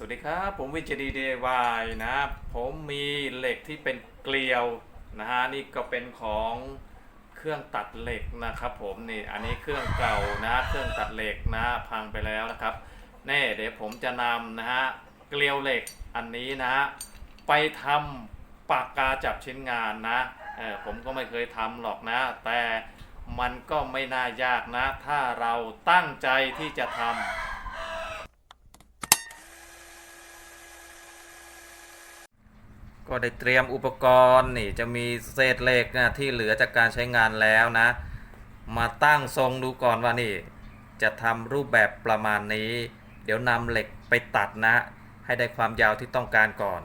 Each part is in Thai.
สวัสดีครับ ผมวินเจดีเดวายนะผมมีเหล็กที่เป็นเกลียวนะฮะนี่ก็เป็นของเครื่องตัดเหล็กนะครับ ผมนี่อันนี้เครื่องเก่านะเครื่องตัดเหล็กนะพังไปแล้วนะครับแน่เดี๋ยวผมจะนำนะฮะเกลียวเหล็กอันนี้นะฮะไปทำปากกาจับชิ้นงานนะเออผมก็ไม่เคยทำหรอกนะ แต่มันก็ไม่น่ายากนะ ถ้าเราตั้งใจที่จะทำ ก็ได้เตรียมอุปกรณ์นี่จะมีเศษเหล็กนะที่เหลือจากการใช้งานแล้วนะ มาตั้งทรงดูก่อนว่านี่ จะทำรูปแบบประมาณนี้ เดี๋ยวนำเหล็กไปตัดนะ ให้ได้ความยาวที่ต้องการก่อน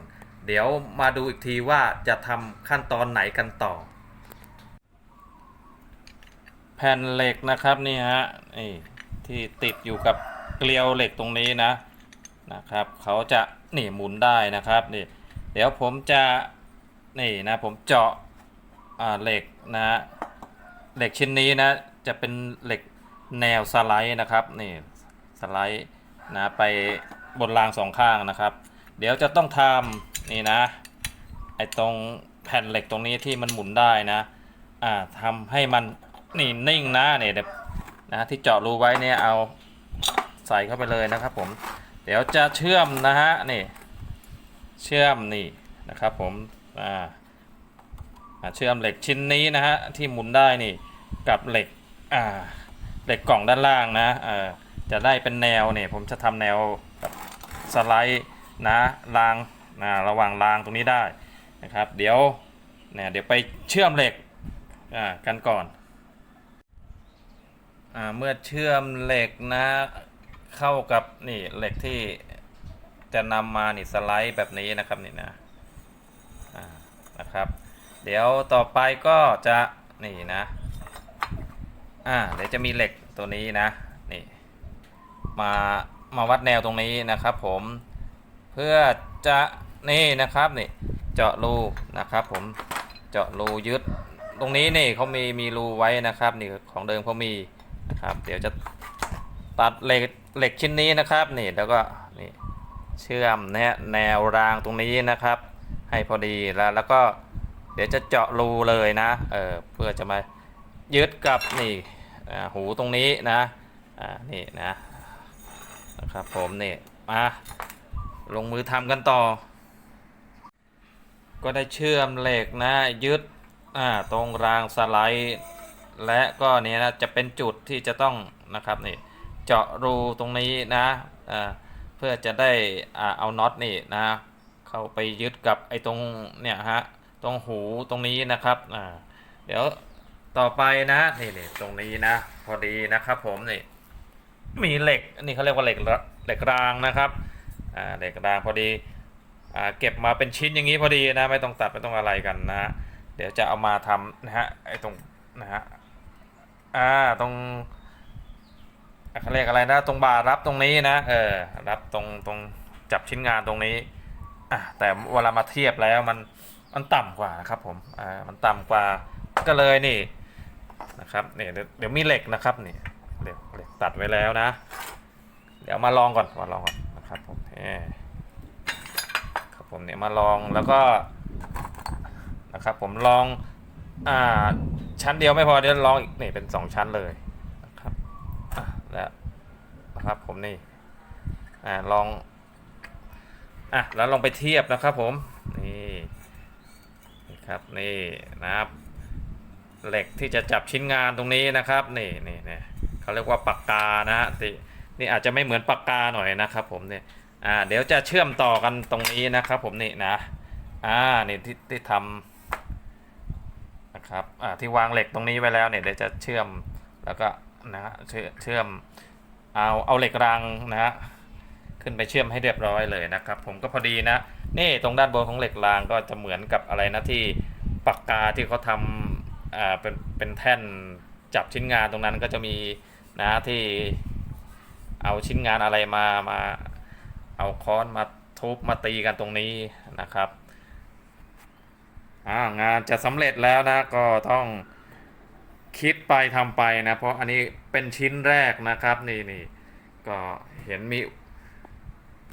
เดี๋ยวมาดูอีกทีว่าจะทำขั้นตอนไหนกันต่อ แผ่นเหล็กนะครับนี่ฮะนี่ที่ติดอยู่กับเกลียวเหล็กตรงนี้นะนะครับ เขาจะนี่หมุนได้นะครับนี่ เดี๋ยวผมจะนี่นะผมเจาะเหล็กนะฮะเหล็กชิ้นนี้นะจะเป็นเหล็กแนวสไลด์นะครับนี่สไลด์นะไปบนรางสองข้างนะครับ เดี๋ยวจะต้องทำนี่นะไอตรงแผ่นเหล็กตรงนี้ที่มันหมุนได้นะอ่าทำให้มันนี่นิ่งนะเนี่ยเดี๋ยวนะที่เจาะรูไว้เนี่ยเอาใส่เข้าไปเลยนะครับผมเดี๋ยวจะเชื่อมนะฮะนี่ เชื่อมนี่นะครับผมอ่าเชื่อมเหล็กชิ้นนี้นะฮะที่หมุนได้นี่กับเหล็กอ่าเหล็กกล่องด้านล่างนะเอ่อจะได้เป็นแนวเนี่ยผมจะทำแนวแบบสไลด์นะรางนะระหว่างรางตรงนี้ได้นะครับ เดี๋ยวเนี่ยเดี๋ยวไปเชื่อมเหล็กอ่ากันก่อนอ่าเมื่อเชื่อมเหล็กนะเข้ากับนี่เหล็กที่ จะนำมานี่สไลด์แบบนี้นะครับนี่นะนะครับ เดี๋ยวต่อไปก็จะนี่นะอ่าเดี๋ยวจะมีเหล็กตัวนี้นะนี่มามาวัดแนวตรงนี้นะครับผมเพื่อจะนี่นะครับนี่เจาะรูนะครับผมเจาะรูยึดตรงนี้นี่เขามีมีรูไว้นะครับนี่ของเดิมเขามีนะครับ เดี๋ยวจะตัดเหล็กเหล็กชิ้นนี้นะครับนี่แล้วก็ เชื่อมนวแนวรางตรงนี้นะครับ ให้พอดีแล้วแล้วก็เดี๋ยวจะเจาะรูเลยนะเออเพื่อจะมายึดกับนี่หูตรงนี้นะอ่านี่นะนะครับผมนี่มาลงมือทำกันต่อ ก็ได้เชื่อมเหล็กนะยึดอ่าตรงรางสไลด์และก็เนี่ยนะจะเป็นจุดที่จะต้องนะครับนี่เจาะรูตรงนี้นะอ่า เพื่อจะได้อ่าเอาน็อตนี่นะเข้าไปยึดกับไอ้ตรงเนี่ยฮะตรงหูตรงนี้นะครับอ่าเดี๋ยวต่อไปนะนี่นี่ตรงนี้นะพอดีนะครับผมนี่มีเหล็กนี่เขาเรียกว่าเหล็กเหล็กรางนะครับอ่าเหล็กรางพอดีอ่าเก็บมาเป็นชิ้นอย่างนี้พอดีนะไม่ต้องตัดไม่ต้องอะไรกันนะ เดี๋ยวจะเอามาทำนะฮะไอ้ตรงนะฮะอ่าตรง เขาเรียกอะไรนะ ตรงบาร์รับตรงนี้นะเออรับตรงตรงจับชิ้นงานตรงนี้อะแต่เวลามาเทียบแล้วมันมันต่ำกว่านะครับผมอ่ามันต่ำกว่าก็เลยนี่นะครับเนี่ยเดี๋ยวมีเหล็กนะครับนี่เหล็กเหล็กตัดไว้แล้วนะ เดี๋ยวมาลองก่อนมาลองก่อนนะครับผมเออครับผมเนี่ยมาลองแล้วก็นะครับผมลองอ่าชั้นเดียวไม่พอเดี๋ยวลองอีกนี่เป็นสองชั้นเลยนะครับ อะแล้ว นะครับ ผมนี่อ่าลองอะแล้วลองไปเทียบนะครับผมนี่นี่ครับนี่นะครับ เหล็กที่จะจับชิ้นงานตรงนี้นะครับนี่นี่นี่เขาเรียกว่าปากกานะฮะนี่อาจจะไม่เหมือนปากกาหน่อยนะครับผมเนี่ยอ่าเดี๋ยวจะเชื่อมต่อกันตรงนี้นะครับ ผมนี่นะอ่านี่ที่ที่ทำนะครับอ่าที่วางเหล็กตรงนี้ไว้แล้วเนี่ยเดี๋ยวจะเชื่อมแล้วก็นะฮะเชื่อเชื่อม เอาเอาเหล็กรางนะฮะขึ้นไปเชื่อมให้เรียบร้อยเลยนะครับ ผมก็พอดีนะ นี่ตรงด้านบนของเหล็กรางก็จะเหมือนกับอะไรนะที่ปากกาที่เขาทำอ่าเป็นเป็นแท่นจับชิ้นงานตรงนั้นก็จะมีนะที่เอาชิ้นงานอะไรมามาเอาค้อนมาทุบมาตีกันตรงนี้นะครับอ่างานจะสำเร็จแล้วนะก็ต้อง คิดไปทำไปนะ เพราะอันนี้เป็นชิ้นแรกนะครับ นี่นี่ก็เห็นมี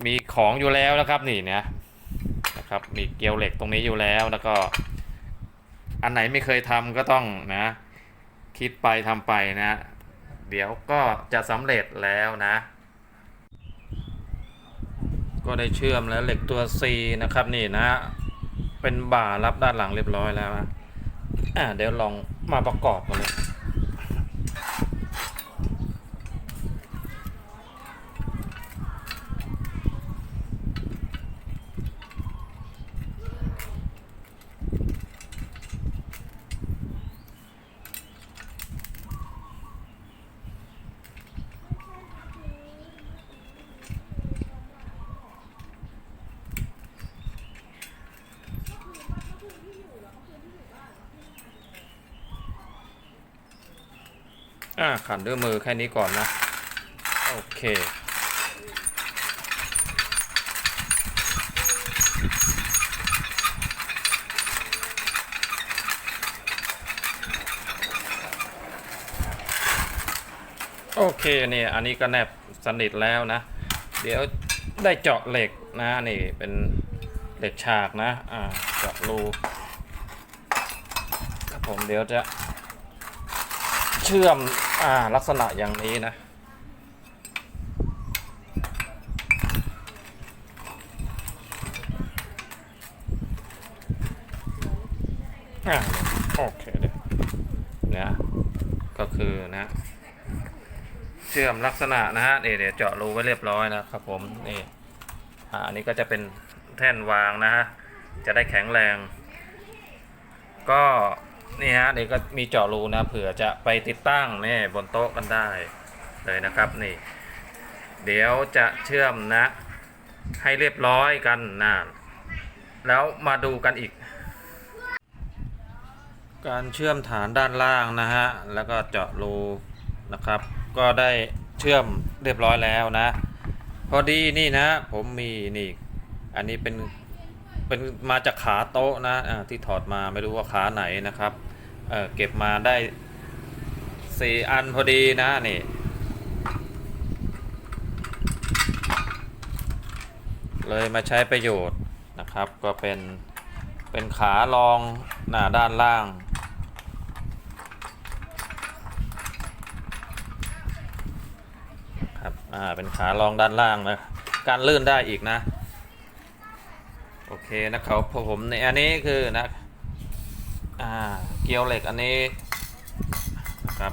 มีของอยู่แล้วนะครับนี่เนี่ยนะครับมีเกลียวเหล็กตรงนี้อยู่แล้วแล้วก็ อันไหนไม่เคยทำก็ต้องนะ คิดไปทำไปนะ เดี๋ยวก็จะสำเร็จแล้วนะ ก็ได้เชื่อมแล้วเหล็กตัว C นะครับนี่นะ เป็นบ่ารับด้านหลังเรียบร้อยแล้วนะอ่าเดี๋ยวลอง มาประกอบกันเลย อ่าขันด้วยมือแค่นี้ก่อนนะ โอเคโอเคเนี่ยอันนี้ก็แนบสนิทแล้วนะ เดี๋ยวได้เจาะเหล็กนะนี่เป็นเหล็กฉากนะอ่าเจาะรูครับผมเดี๋ยวจะเชื่อม อ่าลักษณะอย่างนี้นะ อ่าโอเคเดี๋ยวนะก็คือนะเชื่อมลักษณะนะฮะนี่เดี๋ยวเจาะรูไว้เรียบร้อยนะครับผมนี่อันนี้ก็จะเป็นแท่นวางนะฮะจะได้แข็งแรง ก็ นี่ฮะนี่ก็มีเจาะรูนะเผื่อจะไปติดตั้งนี่บนโต๊ะกันได้เลยนะครับนี่ เดี๋ยวจะเชื่อมนะ ให้เรียบร้อยกันนะแล้วมาดูกันอีก การเชื่อมฐานด้านล่างนะฮะแล้วก็เจาะรูนะครับ ก็ได้เชื่อมเรียบร้อยแล้วนะ พอดีนี่นะ ผมมีนี่ อันนี้เป็น เป็นมาจากขาโต๊ะนะอ่าที่ถอดมาไม่รู้ว่าขาไหนนะครับเเก็บมาได้สี่อันพอดีนะนี่เลยมาใช้ประโยชน์นะครับ ก็เป็นเป็นขารองหน้าด้านล่างครับอ่าเป็นขารองด้านล่างนะการลื่นได้อีกนะ เคนะครับพอผมในอันนี้คือนะอ่าเกลียวเหล็กอันนี้นะครับ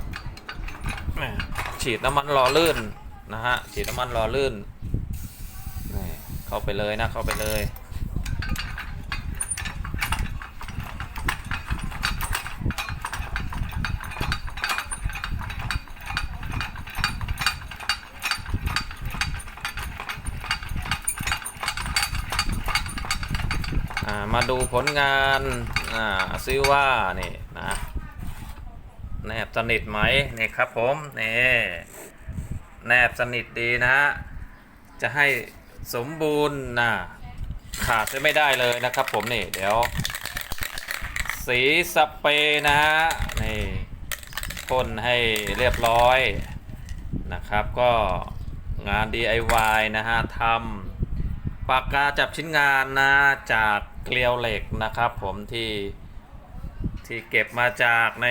ฉีดน้ำมันรอลื่นนะฮะฉีดน้ำมันรอลื่นนี่เข้าไปเลยนะเข้าไปเลย มาดูผลงานอ่าซิว่านี่นะแนบสนิทไหมนี่ครับผมนี่แนบสนิทดีนะฮะจะให้สมบูรณ์นะขาดจะไม่ได้เลยนะครับผมนี่เดี๋ยว สีสเปรย์นะฮะนี่พ่นให้เรียบร้อยนะครับ ก็งาน DIY นะฮะทำปากกาจับชิ้นงานนะจาก เกลียวเหล็กนะครับ ผมที่ที่เก็บมาจากใน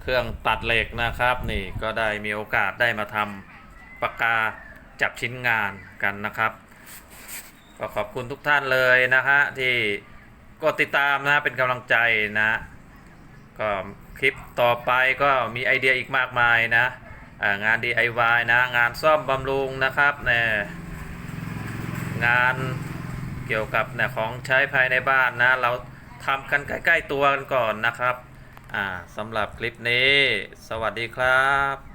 เครื่องตัดเหล็กนะครับ นี่ก็ได้มีโอกาสได้มาทำปากกาจับชิ้นงานกันนะครับก็ขอบคุณทุกท่านเลยนะฮะที่กดติดตามนะเป็นกำลังใจนะก็คลิปต่อไปก็มีไอเดียอีกมากมายนะงาน DIY นะ งานซ่อมบำรุงนะครับเนี่ยงาน เกี่ยวกับเนี่ยของใช้ภายในบ้านนะ เราทำกันใกล้ ๆ ตัวกันก่อนนะครับ อ่าสำหรับคลิปนี้ สวัสดีครับ